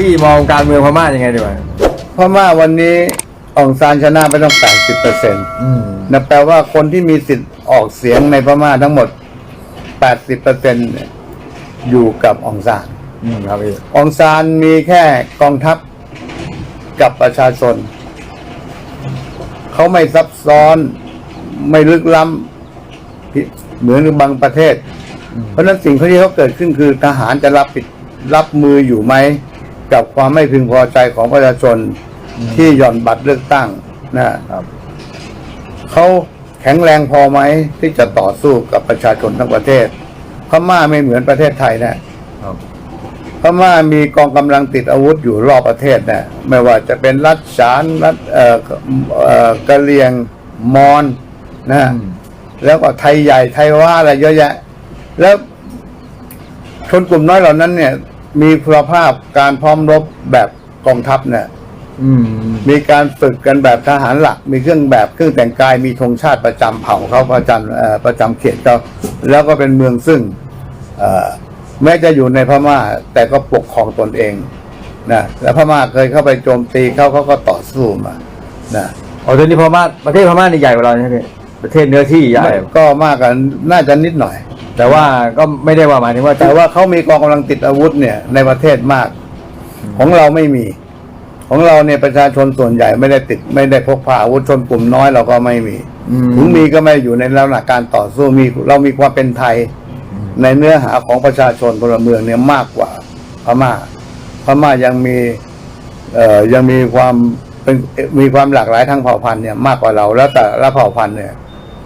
พี่มองการเมืองพม่ายังไงดีกว่าเพราะว่าวันนี้องซานชนะไปต้อง 80เปอร์เซ็นต์อืมนะแปลว่าคนที่มีสิทธิ์ออกเสียงในพม่าทั้งหมด 80เปอร์เซ็นต์อยู่กับองซานอืมครับพี่องซานมีแค่กองทัพกับประชาชน เขาไม่ซับซ้อนไม่ลึกล้ำพิเหมือนบางประเทศ เพราะฉะนั้นสิ่งที่เขาเกิดขึ้นคือทหารจะรับผิดรับมืออยู่ไหม กับความไม่พึงพอใจของประชาชนที่หย่อนบัตรเลือกตั้งนะครับเขาแข็งแรงพอไหมที่จะต่อสู้กับประชาชนทั้งประเทศพม่าไม่เหมือนประเทศไทยนะครับพม่ามีกองกำลังติดอาวุธอยู่รอบประเทศนะไม่ว่าจะเป็นรัฐฉานรัฐเอ่อเอ่อกะเหรียงมอนนะอืมแล้วก็ไทยใหญ่ไทยว่าอะไรเยอะแยะ แล้วชนกลุ่มน้อยเหล่านั้นเนี่ย มีคุณภาพการพร้อมรบแบบกองทัพเนี่ยอืม มีการฝึกกันแบบทหารหลัก มีเครื่องแบบเครื่องแต่งกายมีธงชาติประจำเผ่าเขาประจำเอ่อประจำเขตเขาแล้วก็เป็นเมืองซึ่ง เอ่อแม้จะอยู่ในพม่า แต่ก็ปกครองตนเองนะแล้วพม่าเคยเข้าไปโจมตีเขาเขาก็ต่อสู้มานะอ๋อตอนนี้พม่าประเทศพม่านี่ใหญ่กว่าเราใช่ไหมพี่ประเทศเนื้อที่ใหญ่ไม่ก็มากกันน่าจะนิดหน่อย แต่ว่าก็ไม่ได้ว่าหมายถึงว่าแต่ว่าเขามีกองกำลังติดอาวุธเนี่ยในประเทศมาก ของเราไม่มี ของเราเนี่ยประชาชนส่วนใหญ่ไม่ได้ติด ไม่ได้พกพาอาวุธชนกลุ่มน้อยเราก็ไม่มีอืมถึงมีก็ไม่อยู่ในลักษณะการต่อสู้มีเรามีความเป็นไทย ในเนื้อหาของประชาชนพลเมืองเนี่ยมากกว่าพม่าพม่ายังมีเอ่อยังมีความเป็นมีความหลากหลายทางเผ่าพันธุ์เนี่ยมากกว่าเราแล้วแต่ละเผ่าพันธุ์เนี่ย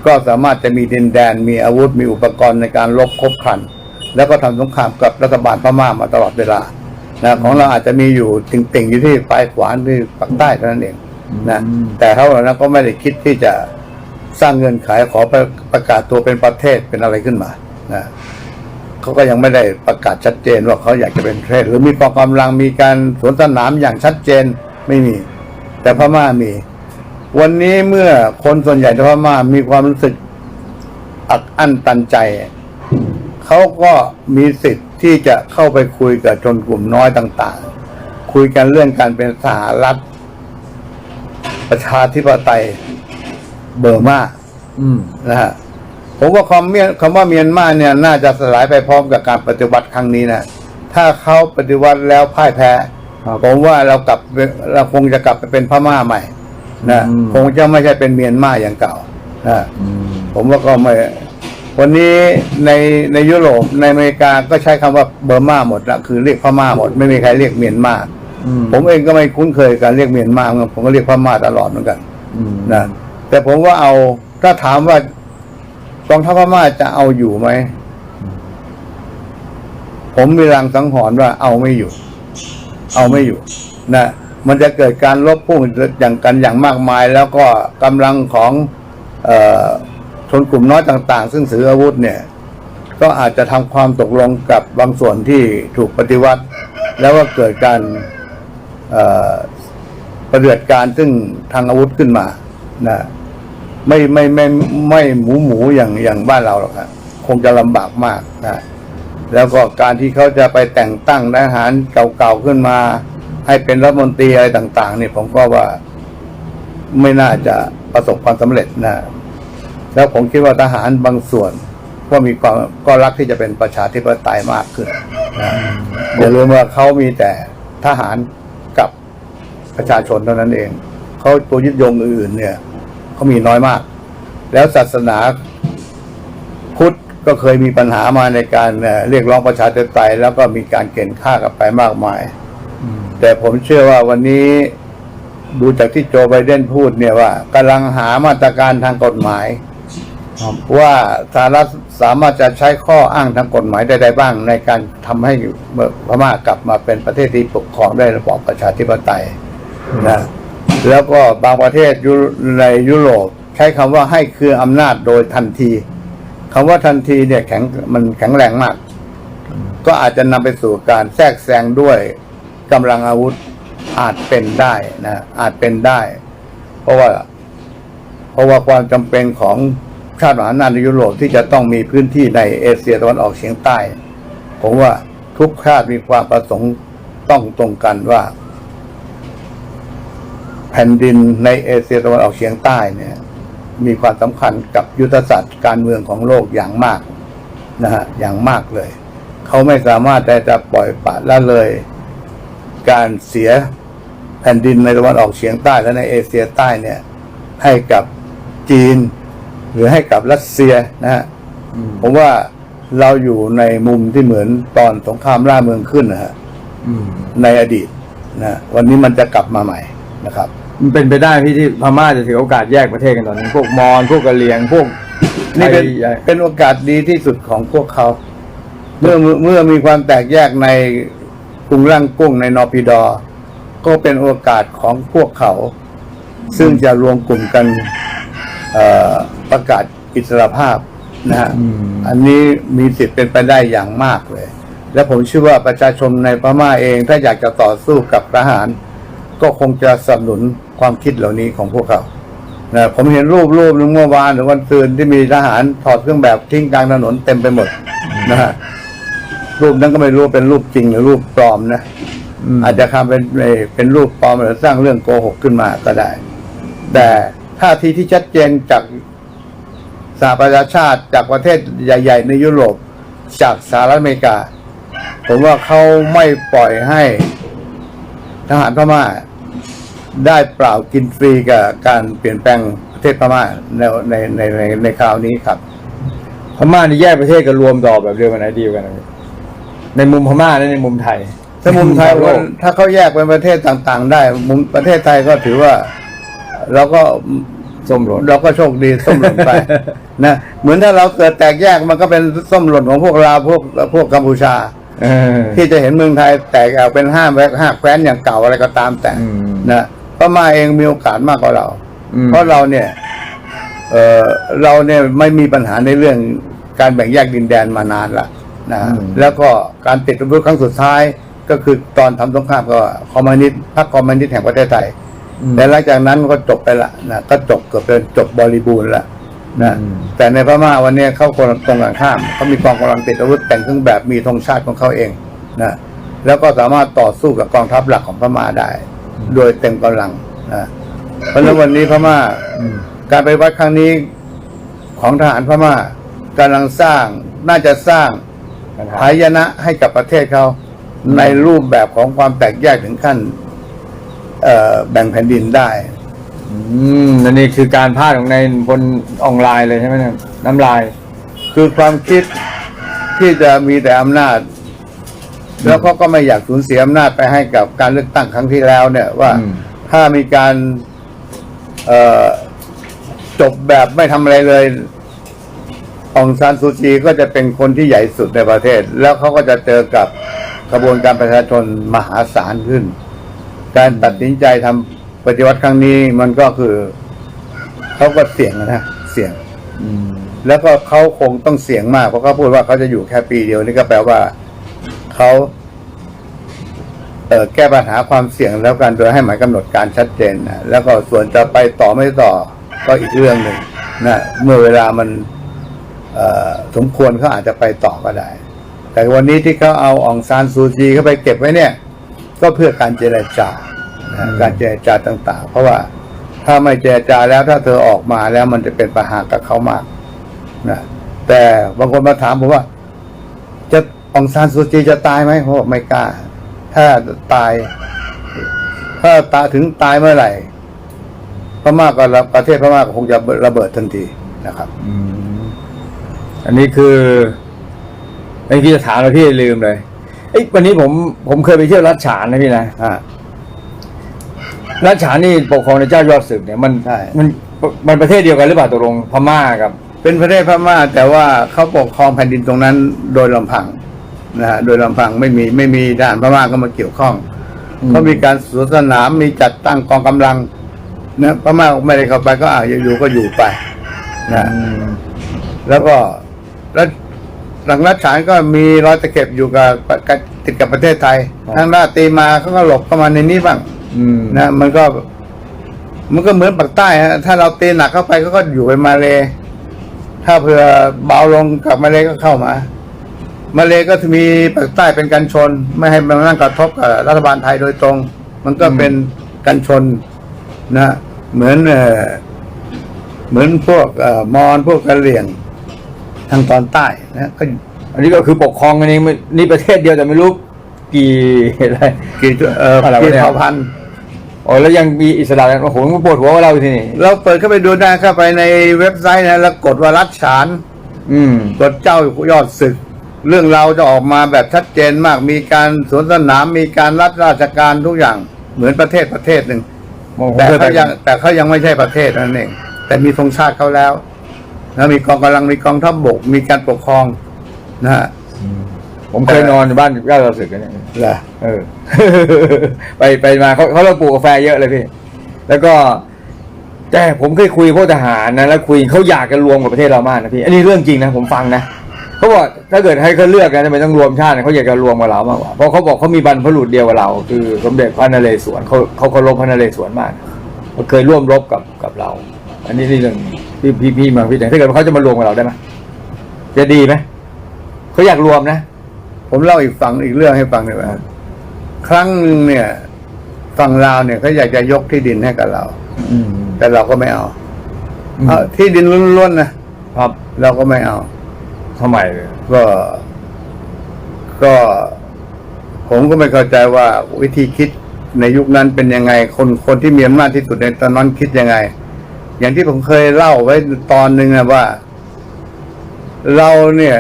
ก็สามารถจะมีดินแดนมีอาวุธมีอุปกรณ์ในการรบครบครัน แล้วก็ทำสงครามกับรัฐบาลพม่ามาตลอดเวลานะของเราอาจจะมีอยู่ติ่งๆอยู่ที่ปลายขวานที่ปากใต้เท่านั้นเองนะอืมแต่เท่านั้นก็ไม่ได้คิดที่จะสร้างเงื่อนไขขอประประกาศตัวเป็นประเทศเป็นอะไรขึ้นมานะเขาก็ยังไม่ได้ประกาศชัดเจนว่าเขาอยากจะเป็นประเทศ หรือมีกองกำลังมีการสวนสนามอย่างชัดเจนไม่มี แต่พม่ามี วันนี้เมื่อคนส่วนใหญ่ในพม่ามีความรู้สึกอัดอั้นตันใจ เขาก็มีสิทธิ์ที่จะเข้าไปคุยกับชนกลุ่มน้อยต่าง ๆ คุยกันเรื่องการเป็นสหรัฐ ประชาธิปไตยเบอร์มาอืมนะฮะผมว่าความเมียนคำว่าเมียนมาเนี่ย น่าจะสลายไปพร้อมกับการปฏิวัติครั้งนี้นะถ้าเขาปฏิวัติแล้วพ่ายแพ้ผมว่าเรากลับเราคงจะกลับไปเป็นพม่าใหม่ นะอืมคงจะไม่ใช่เป็นเมียนมาอย่างเก่านะอืมผมว่าก็ไม่วันนี้ในในยุโรปในอเมริกาก็ใช้คำว่าเบอร์มาหมดละคือเรียกพม่าหมด ไม่มีใครเรียกเมียนมาอืมผมเองก็ไม่คุ้นเคยกับการเรียกเมียนมาเหมือนกันผมก็เรียกพม่าตลอดเหมือนกันอืมนะแต่ผมว่าเอาถ้าถามว่ากองทัพพม่าจะเอาอยู่ไหมผมมีรังสังหรณ์ว่าเอาไม่อยู่ เอาไม่อยู่ นะ มันจะเกิดการลบพุ่งอย่างกันอย่างมากมาย แล้วก็กำลังของออชนกลุ่มน้อยต่าง ๆ ซึ่งถืออาวุธเนี่ย ก็อาจจะทำความตกลงกับบางส่วนที่ถูกปฏิวัติ แล้วก็เกิดการประเดือดการซึ่งทางอาวุธขึ้นมานะไม่ไม่ไม่ไม่หมูหมูอย่างอย่างบ้านเราหรอกครับคงจะลำบากมากนะแล้วก็การที่เขาจะไปแต่งตั้งทหารเก่าๆขึ้นมา ให้เป็นรัฐมนตรีอะไรต่างๆเนี่ยผมก็ว่าไม่น่าจะประสบความสำเร็จนะ แล้วผมคิดว่าทหารบางส่วน ก็มีความก็รักที่จะเป็นประชาธิปไตยมากขึ้นนะอย่าลืมว่าเขามีแต่ทหารกับประชาชนเท่านั้นเอง เขาตัวยึดโยงอื่นๆเนี่ย เขามีน้อยมาก แล้วศาสนาพุทธก็เคยมีปัญหามาในการเรียกร้องประชาธิปไตยแล้วก็มีการเกณฑ์ฆ่ากันไปมากมาย แต่ผมเชื่อว่าวันนี้ดูจากที่โจไบเดนพูดเนี่ยว่ากำลังหามาตรการทางกฎหมาย ว่าสหรัฐสามารถจะใช้ข้ออ้างทางกฎหมายใดๆบ้าง ในการทำให้พม่ากลับมาเป็นประเทศที่ปกครองได้ระบอบประชาธิปไตยนะแล้วก็บางประเทศยุในยุโรปใช้คำว่าให้คืออำนาจโดยทันทีคำว่าทันทีเนี่ยแข็งมันแข็งแรงมาก ก็อาจจะนำไปสู่การแทรกแซงด้วย กำลังอาวุธอาจเป็นได้นะอาจเป็นได้ เพราะว่า เพราะว่าความจำเป็นของชาติมหาอำนาจในยุโรปที่จะต้องมีพื้นที่ในเอเชียตะวันออกเฉียงใต้ ผมว่าทุกชาติมีความประสงค์ต้องตรงกันว่า แผ่นดินในเอเชียตะวันออกเฉียงใต้เนี่ย มีความสำคัญกับยุทธศาสตร์การเมืองของโลกอย่างมากนะฮะอย่างมากเลย เขาไม่สามารถแต่จะปล่อยปละละเลย การเสียแผ่นดินในตะวันออกเฉียงใต้และในเอเชียใต้เนี่ย ให้กับจีน หรือให้กับรัสเซียนะฮะอืมผมว่าเราอยู่ในมุมที่เหมือนตอนสงครามล่าเมืองขึ้นนะฮะอืมในอดีตนะวันนี้มันจะกลับมาใหม่นะครับ มันเป็นไปได้พี่ที่พม่าจะถือโอกาสแยกประเทศกันตอนนี้พวกมอญพวกกะเหรี่ยงพวกนี่เป็นไทยใหญ่เป็นโอกาสดีที่สุดของพวกเขา เมื่อเมื่อมีความแตกแยกใน กรุงร่างกุ้งในนอร์ปิดอร์ก็เป็นโอกาสของพวกเขา ซึ่งจะรวมกลุ่มกันเอ่อประกาศอิสรภาพนะฮะอืมอันนี้มีสิทธิ์เป็นไปได้อย่างมากเลย และผมเชื่อว่าประชาชนในพม่าเองถ้าอยากจะต่อสู้กับทหาร ก็คงจะสนับสนุนความคิดเหล่านี้ของพวกเขานะผมเห็นรูปรูปหนึ่งเมื่อวานหรือวันซืนที่มีทหารถอดเครื่องแบบทิ้งกลางถนนเต็มไปหมดนะฮะ รูปนั้นก็ไม่รู้ว่าเป็นรูปจริงหรือรูปปลอมนะมอาจจะทำเป็นเป็นรูปปลอมหรือสร้างเรื่องโกหกขึ้นมาก็ได้ แต่ท่าทีที่ชัดเจนจากสหประชาชาติจากประเทศใหญ่ ๆ ในยุโรปจากสหรัฐอเมริกา ผมว่าเขาไม่ปล่อยให้ทหารพม่าได้เปล่ากินฟรีกับการเปลี่ยนแปลงประเทศพม่าในในในในในคราวนี้ครับพม่านี่แยกประเทศกันรวมต่อแบบเดียวกันไหนดีกว่ากันนะพี่ ในมุมพม่าและในมุมไทย ถ้ามุมไทยโลก ถ้าเขาแยกเป็นประเทศต่างๆ ได้ มุมประเทศไทยก็ถือว่าเราก็ส้มหล่นเราก็โชคดีส้มหล่นไป นะเหมือนถ้าเราเกิดแตกแยกมันก็เป็นส้มหล่นของพวกเราวพวกพวกกัมพูชาเออที่จะเห็นเมืองไทยแตกออกเป็นห้าแวกห้าแคว้นอย่างเก่าอะไรก็ตามแต่อืมนะพม่าเองมีโอกาสมากกว่าเราอืมเพราะเราเนี่ยเออเราเนี่ยไม่มีปัญหาในเรื่องการแบ่งแยกดินแดนมานานละ นะอืมแล้วก็การติดอาวุธครั้งสุดท้ายก็คือตอนทำสงครามก็คอมมิวนิสต์พรรคคอมมิวนิสต์แห่งประเทศไทยอืมแต่หลังจากนั้นก็จบไปละนะก็จบเกือบเป็นจบบริบูรณ์ละนะอืมแต่ในพม่าวันนี้เขาคนตรงกันข้ามเขามีกองกำลังติดอาวุธแต่งเครื่องแบบมีธงชาติของเขาเองนะแล้วก็สามารถต่อสู้กับกองทัพหลักของพม่าได้ โดยเต็มกำลังนะเพราะฉะนั้นวันนี้พม่าอืมการไปวัดครั้งนี้ของทหารพม่ากำลังสร้างน่าจะสร้างปัญ หาหายนะให้กับประเทศเขาในรูปแบบของความแตกแยกถึงขั้นเอ่อแบ่งแผ่นดินได้ อืมอันนี้คือการพลาดของในบนออนไลน์เลยใช่ไหมเนี่ยน้ำลาย คือความคิดที่จะมีแต่อำนาจ แล้วเขาก็ไม่อยากสูญเสียอำนาจไปให้กับการเลือกตั้งครั้งที่แล้ว เนี่ยว่าอืมถ้ามีการเอ่อจบแบบไม่ทำอะไรเลย องซานซูจีก็จะเป็นคนที่ใหญ่สุดในประเทศ แล้วเขาก็จะเจอกับกระบวนการประชาชนมหาศาลขึ้น การตัดสินใจทำปฏิวัติครั้งนี้มันก็คือเขาก็เสี่ยงนะเสี่ยงแล้วก็เขาคงต้องเสี่ยงมากเพราะเขาพูดว่าเขาจะอยู่แค่ปีเดียวนี่ก็แปลว่าเขาเออแก้ปัญหาความเสี่ยงแล้วกันโดยให้หมายกำหนดการชัดเจนนะแล้วก็ส่วนจะไปต่อไม่ต่อก็อีกเรื่องหนึ่งนะเมื่อเวลามัน สมควรเขาอาจจะไปต่อก็ได้ แต่วันนี้ที่เขาเอาอองซานซูจีเข้าไปเก็บไว้เนี่ย ก็เพื่อการเจรจานะการเจรจาต่าง ๆ เพราะว่าถ้าไม่เจรจาแล้วถ้าเธอออกมาแล้วมันจะเป็นปัญหากับเขามากนะแต่บางคนมาถามผมว่า จะองซานซูจีจะตายไหมผมบอกไม่กล้า ถ้าตาย ถ้าตายถึงตายเมื่อไหร่พม่าก็ระประเทศพม่าก็คงจะระเบิดทันทีนะครับ อืม อันนี้คือไอ้พี่จะถามเลยพี่ลืมเลยไอ้ยวันนี้ผมผมเคยไปเที่ยวรัชฉานนะพี่นะอ่ารัชฉานนี่ปกครองในเจ้ายอดศึกเนี่ยมันใช่ มันมันประเทศเดียวกันหรือเปล่าตกลงพม่ากับ เป็นประเทศพม่าแต่ว่าเขาปกครองแผ่นดินตรงนั้นโดยลำพังนะฮะโดยลำพังไม่มีไม่มีทหารพม่าก็มาเกี่ยวข้องอืม เขามีการสวนสนามมีจัดตั้งกองกำลังนะพม่าไม่ได้เข้าไปก็อ่าอยู่ๆก็อยู่ไปนะอืมแล้วก็แล้ว หลังรัฐฉานก็มีรอยตะเข็บอยู่กับกับติดกับประเทศไทยทางด้านตีมาเขาก็หลบเข้ามาในนี้บ้างอืมนะมันก็ มันก็เหมือนปากใต้ฮะถ้าเราตีหนักเข้าไปเขาก็อยู่ไปมาเลยถ้าเผื่อเบาลงกลับมาเลยก็เข้ามา มาเลก็มีปากใต้เป็นกันชน ไม่ให้มันนั่งกระทบกับรัฐบาลไทยโดยตรง มันก็เป็นกันชนนะเหมือนเอ่อเหมือนพวกเอ่อมอญพวกกะเหรี่ยง ทางตอนใต้นะก็อันนี้ก็คือปกครองกันเองไม่นี่ประเทศเดียวแต่ไม่รู้กี่อะไรกี่เอ่ออะไรวะกี่เนี่ยเผ่าพันธุ์อ๋อแล้วยังมีอิสระกันโอ้โหมันปวดหัวว่าเราที่นี่เราเปิดเข้าไปดูได้เข้าไปในเว็บไซต์นะแล้วกดว่ารัฐฉาน อืมกดเจ้ายอดศึก เรื่องเราวจะออกมาแบบชัดเจนมากมีการสวนสนามมีการรัฐราชการทุกอย่างเหมือนประเทศประเทศหนึ่งผมแต่เคยไปเขายังแต่เขายังไม่ใช่ประเทศนั่นเองแต่มีธงชาติเขาแล้ว แล้วมีกองกำลังมีกองทัพบก มีการปกครองนะฮะผมเคยนอนอยู่บ้านย่าเราศึกกันเนี่ยเหรอเออ ไปไปมาเขาเขาเราปลูกกาแฟเยอะเลยพี่ แล้วก็ แต่ผมเคยคุยพวกทหารนะแล้วคุยเขาอยากจะรวมกับประเทศเรามากนะพี่ อันนี้เรื่องจริงนะผมฟังนะเขาบอกถ้าเกิดให้เขาเลือกนะทำไมต้องรวมชาติเนี่ยเขาอยากจะรวมกับเรามากกว่าเพราะเขาบอกเขามีบรรพบุรุษเดียวกับเรา คือสมเด็จพระนเรศวรเขาเขาเคารพพระนเรศวรมากเขาเคยร่วมรบกับกับเรา อันนี้นี่เรื่อง พี่พี่พี่มาพี่แต่ถ้าเกิดเขาจะมารวมกับเราได้ไหมจะดีไหมเขาอยากรวมนะ ผมเล่าอีกฝั่งอีกเรื่องให้ฟังหน่อยว่าครั้งหนึ่งเนี่ย ฝั่งลาวเนี่ยเขาอยากจะยกที่ดินให้กับเรา อืม แต่เราก็ไม่เอาอืมเอาที่ดินล้วนๆนะครับเราก็ไม่เอา ทำไมเลยก็ ก็ ผมก็ไม่เข้าใจว่าวิธีคิดในยุคนั้นเป็นยังไง คนคนที่มีอำนาจที่สุดในตอนนั้นคิดยังไง อย่างที่ผมเคยเล่าไว้ตอนหนึ่งนะว่า เราเนี่ย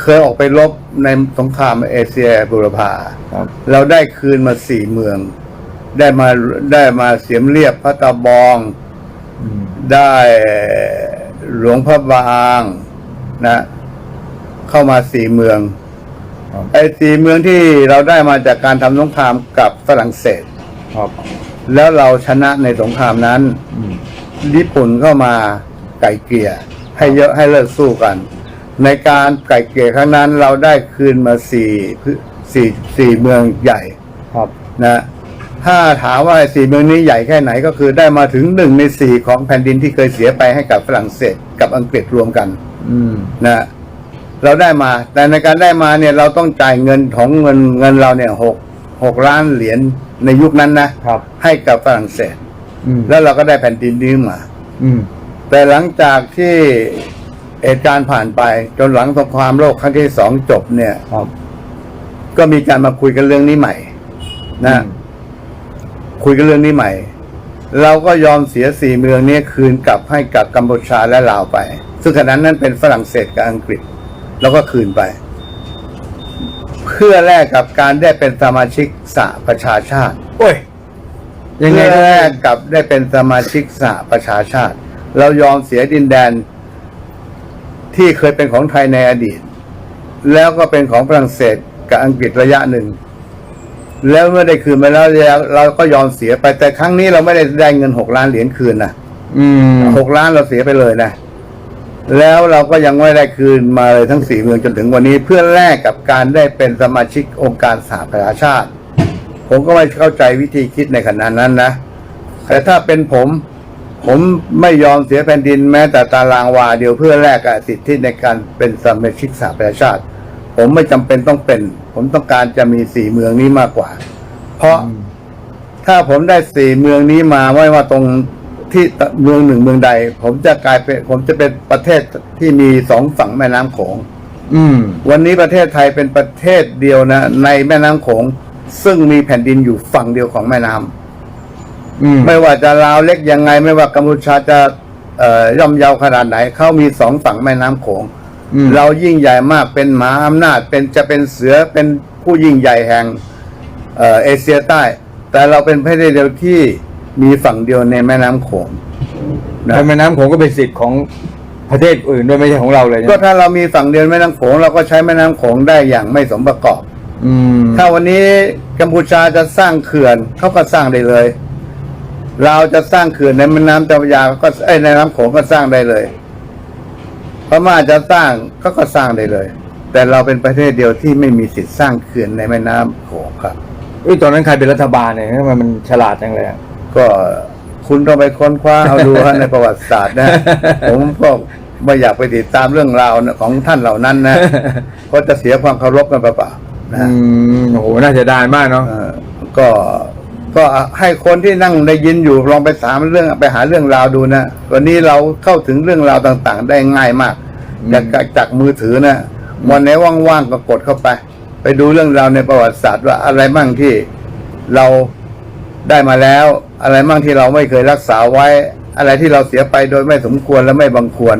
เคยออกไปรบในสงครามเอเชียบุรพาครับเราได้คืนมาสี่เมือง ได้มาได้มาเสียมเรียบพระตาบองอืมได้หลวงพระบางนะ เข้ามาสี่เมืองครับไอ้สี่เมืองที่เราได้มาจากการทำสงครามกับฝรั่งเศสครับ แล้วเราชนะในสงครามนั้นอืมญี่ปุ่นเข้ามาไก่เกลี่ยให้เยอะให้เลิกสู้กัน ในการไก่เกลี่ยครั้งนั้นเราได้คืนมาสี่พื้นสี่สี่เมืองใหญ่ครับนะถ้าถามว่าสี่เมืองนี้ใหญ่แค่ไหนก็คือได้มาถึงหนึ่งในสี่ของแผ่นดินที่เคยเสียไปให้กับฝรั่งเศสกับอังกฤษรวมกันอืมนะเราได้มา แต่ในการได้มาเนี่ยเราต้องจ่ายเงินของเงินเงินเราเนี่ยหกหกล้านเหรียญ ในยุคนั้นนะครับ ให้กับฝรั่งเศส อืมแล้วเราก็ได้แผ่นดินนี้มา อืม แต่หลังจากที่เหตุการณ์ผ่านไปจนหลังสงครามโลกครั้งที่สองจบเนี่ย ครับ ก็มีการมาคุยกันเรื่องนี้ใหม่ นะคุยกันเรื่องนี้ใหม่ เราก็ยอมเสียสี่เมืองนี้คืนกลับให้กับกัมพูชาและลาวไป ซึ่งขณะนั้นเป็นฝรั่งเศสกับอังกฤษ แล้วก็คืนไปเพื่อแลกกับการได้เป็นสมาชิกสหประชาชาติ โอ้ย ยังไงเพื่อก็แลได้กกับได้เป็นสมาชิกสหประชาชาติ เรายอมเสียดินแดน ที่เคยเป็นของไทยในอดีต แล้วก็เป็นของฝรั่งเศสกับอังกฤษระยะหนึ่ง แล้วเมื่อได้คืนมาแล้วเราก็ยอมเสียไปแต่ครั้งนี้เราไม่ได้ได้เงินหกล้านเหรียญคืนนะอืมหกล้านเราเสียไปเลยนะ แล้วเราก็ยังไม่ได้คืนมาเลยทั้งสี่เมืองจนถึงวันนี้เพื่อแลกกับการได้เป็นสมาชิกองค์การสหประชาชาติ ผมก็ไม่เข้าใจวิธีคิดในขณะนั้นนะ แต่ถ้าเป็นผม ผมไม่ยอมเสียแผ่นดินแม้แต่ตารางวาเดียวเพื่อแลกกับสิทธิในการเป็นสมาชิกสหประชาชาติ ผมไม่จำเป็นต้องเป็น ผมต้องการจะมีสี่เมืองนี้มากกว่า เพราะถ้าผมได้สี่เมืองนี้มาไม่ว่าตรง ที่เมืองหนึ่งเมืองใด ผมจะกลายเป็นผมจะเป็นประเทศที่มีสองฝั่งแม่น้ำโขงอืม วันนี้ประเทศไทยเป็นประเทศเดียวนะ ในแม่น้ำโขง ซึ่งมีแผ่นดินอยู่ฝั่งเดียวของแม่น้ำอืมไม่ว่าจะลาวเล็กยังไง ไม่ว่ากัมพูชาจะเอ่อย่อมเยาวขนาดไหนเขามีสองฝั่งแม่น้ำโขง อืมเรายิ่งใหญ่มากเป็นมหาอำนาจเป็นจะเป็นเสือเป็นผู้ยิ่งใหญ่แห่งเอ่อเอเชียใต้ แต่เราเป็นประเทศเดียวที่ มีฝั่งเดียวในแม่น้ำโขงนะแล้วแม่น้ำโขงก็เป็นสิทธิ์ของประเทศอื่นด้วยไม่ใช่ของเราเลยก็นะถ้าเรามีฝั่งเดียวแม่น้ำโขงเราก็ใช้แม่น้ำโขงได้อย่างไม่สมประกอบ อืมถ้าวันนี้กัมพูชาจะสร้างเขื่อนเขาก็สร้างได้เลย เราวจะสร้างเขื่อนในแม่น้ำเจ้าพระยาก็ไอ้ยในน้ำโขงก็สร้างได้เลยพม่าจะสร้างก็ก็สร้างได้เลย แต่เราเป็นประเทศเดียวที่ไม่มีสิทธิ์สร้างเขื่อนในแม่น้ำโขงครับ เอ้ยตอนนั้นใครเป็นรัฐบาลเนี่ยทำไมมันฉลาดจังเลยอะ ก็คุณต้องไปค้นคว้าเอาดูฮะในประวัติศาสตร์นะ ผมก็ไม่อยากไปติดตามเรื่องราวของท่านเหล่านั้นนะเพราะจะเสียความเคารพกันเปล่าๆนะอืมโอ้โหน่าจะได้มากเนาะเออก็ก็ให้คนที่นั่งได้ยินอยู่ลองไปถามเรื่องไปหาเรื่องราวดูนะวันนี้เราเข้าถึงเรื่องราวต่างๆ ได้ง่ายมากอืมจากจากมือถือนะวันไหนว่างๆก็กดเข้าไป ไปดูเรื่องราวในประวัติศาสตร์ว่าอะไรบ้างที่เราได้มาแล้ว อะไรบ้างที่เราไม่เคยรักษาไว้ อะไรที่เราเสียไปโดยไม่สมควรและไม่บังควร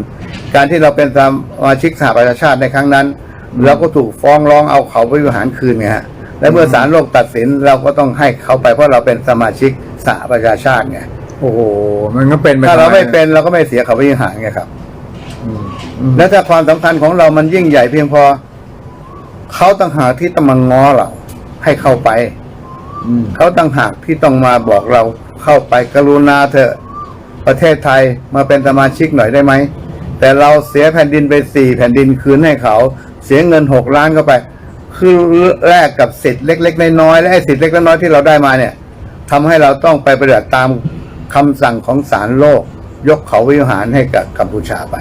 การที่เราเป็นสมาชิกสหประชาชาติในครั้งนั้นเราก็ถูกฟ้องร้องเอาเขาไปบริหารคืนไงฮะและเมื่อศาลโลกตัดสินเราก็ต้องให้เขาไปเพราะเราเป็นสมาชิกสหประชาชาติไงโอ้โหมันก็เป็นปถ้าเราไม่ทำเป็นเราก็ไม่เสียเขาบริหารไงครับอืมอืมและถ้าความสำคัญของเรามันยิ่งใหญ่เพียงพอเขาต่างหากที่ต้องมาง้อเราให้เข้าไปอืมเขาต่างหากที่ต้องมาบอกเรา เข้าไปกรุณาเถอะ ประเทศไทยมาเป็นสมาชิกหน่อยได้ไหม แต่เราเสียแผ่นดินไปสี่แผ่นดินคืนให้เขา เสียเงินหกล้านเข้าไป คือแลกกับสิทธิ์เล็ก ๆ น้อยๆและไอ้สิทธิ์เล็กๆน้อยๆที่เราได้มาเนี่ยทำให้เราต้องไปปฏิบัติตามคำสั่งของศาลโลก ยกเขาวิหารให้กับกัมพูชาไป